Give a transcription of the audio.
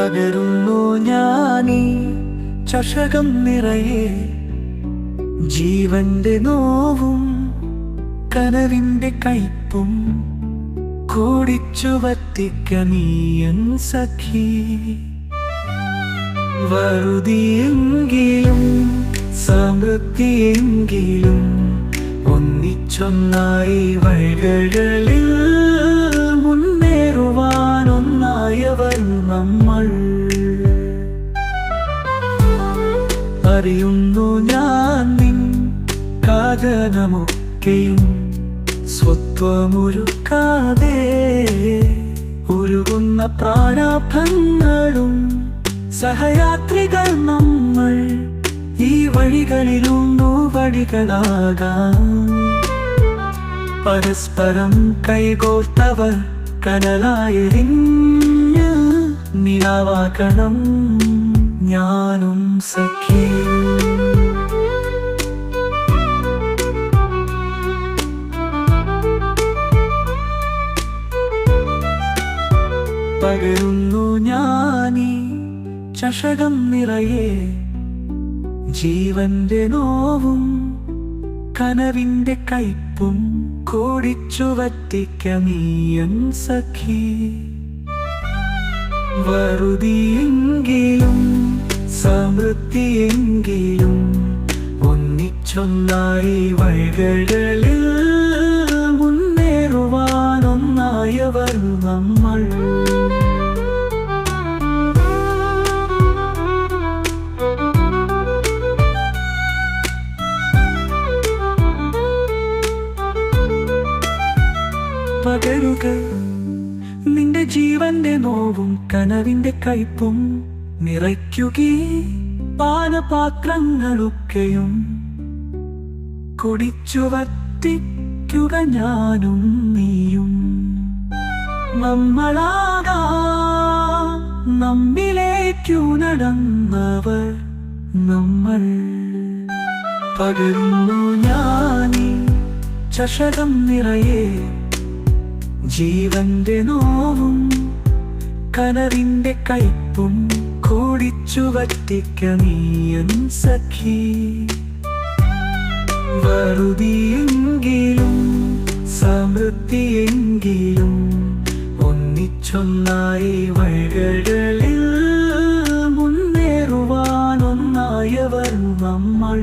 പകരുന്നു ഞാനീ ചഷകം നിറയെ. ജീവന്റെ നോവും കനവിന്റെ കയ്പും കൂടിച്ചു വത്തിക്കനീയൻ സഖി. വറുതിയെങ്കിലും സമൃദ്ധിയെങ്കിലും ഒന്നിച്ചൊന്നായി വഴികളിൽ അറിയുന്നു ഞാൻ നിൻ കാതനമൊക്കെയും. സ്വത്വമൊരുക്കാതെ ഉരുകുന്ന പ്രാരാഭങ്ങളും സഹയാത്രികൾ നമ്മൾ ഈ വഴികളിലുണ്ടു വഴികളാകാം. പരസ്പരം കൈകോർത്തവർ കനലായിരിഞ്ഞ് നിലാവാക്കണം. ഞാനും സഖി. പകരുന്നു ഞാനീ ചഷകം നിറയെ. ജീവന്റെ നോവും കനവിന്റെ കയ്പും കൂടിച്ചു വറ്റിക്കമീയൻ സഖി. വറുതിയെങ്കിലും സമൃദ്ധിയെങ്കിലും ഒന്നിച്ചൊന്നായി വഴികളിൽ മുന്നേറുവാനൊന്നായവർ നമ്മൾ. പകരുക നിന്റെ ജീവന്റെ നോവും കനവിന്റെ കയ്പും നിറയ്ക്കുകീ പാനപാത്രങ്ങളൊക്കെയും കുടിച്ചു വത്തിക്കുക ഞാനും നീയും. നമ്മളാകാ നമ്മിലേക്കു നടന്നവർ നമ്മൾ. പകരുന്നു ഞാനീ ചഷകം നിറയെ ജീവന്റെ നോവും കനവിന്റെ കയ്പും കൂടിച്ചു വറ്റിക്കനീയൻ സഖി. വറുതിയെങ്കിലും സമൃദ്ധിയെങ്കിലും ഒന്നിച്ചൊന്നായി വഴികളിൽ മുന്നേറുവാനൊന്നായവർ നമ്മൾ.